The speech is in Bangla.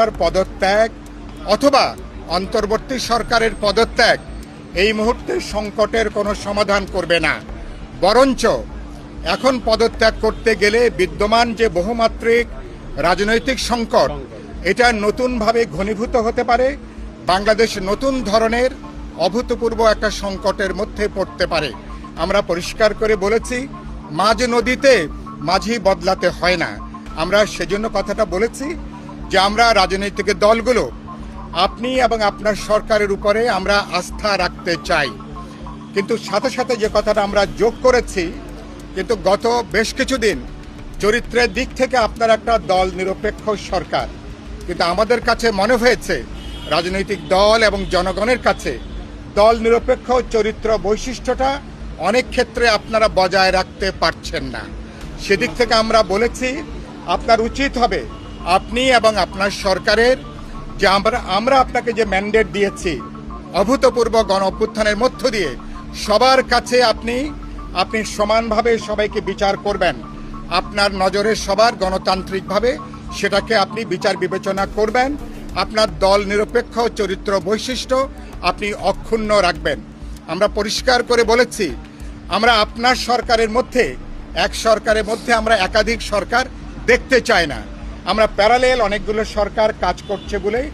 তার পদত্যাগ অথবা অন্তর্বর্তী সরকারের পদত্যাগ, এই মুহূর্তে সংকটের কোনো সমাধান করবে না। বরঞ্চ এখন পদত্যাগ করতে গেলে বিদ্যমান যে বহুমাত্রিক রাজনৈতিক সংকট, এটা নতুনভাবে ঘনীভূত হতে পারে, বাংলাদেশ নতুন ধরনের অভূতপূর্ব একটা সংকটের মধ্যে পড়তে পারে। আমরা পরিষ্কার করে বলেছি, মাঝ নদীতে মাঝি বদলাতে হয় না। আমরা সেজন্য কথাটা বলেছি যে আমরা রাজনৈতিক দলগুলো, আপনি এবং আপনার সরকারের উপরে আমরা আস্থা রাখতে চাই। কিন্তু সাথে সাথে যে কথাটা আমরা যোগ করেছি, কিন্তু গত বেশ কিছুদিন চরিত্রের দিক থেকে আপনার একটা দল নিরপেক্ষ সরকার। কিন্তু আমাদের কাছে মনে হয়েছে, রাজনৈতিক দল এবং জনগণের কাছে দল নিরপেক্ষ চরিত্র বৈশিষ্ট্যটা অনেক ক্ষেত্রে আপনারা বজায় রাখতে পারছেন না। সেদিক থেকে আমরা বলেছি, আপনার উচিত হবে আপনি এবং আপনার সরকারের যে আমরা আমরা আপনাকে যে ম্যান্ডেট দিয়েছি, অভূতপূর্ব গণ অভ্যুত্থানের মধ্য দিয়ে, সবার কাছে আপনি আপনি সমানভাবে সবাইকে বিচার করবেন। আপনার নজরে সবার গণতান্ত্রিকভাবে সেটাকে আপনি বিচার বিবেচনা করবেন। আপনার দল নিরপেক্ষ চরিত্র বৈশিষ্ট্য আপনি অক্ষুণ্ণ রাখবেন। আমরা পরিষ্কার করে বলেছি, আমরা আপনার সরকারের মধ্যে এক সরকারের মধ্যে আমরা একাধিক সরকার দেখতে চাই না। আমরা প্যারালেল অনেকগুলো সরকার কাজ করছে বলে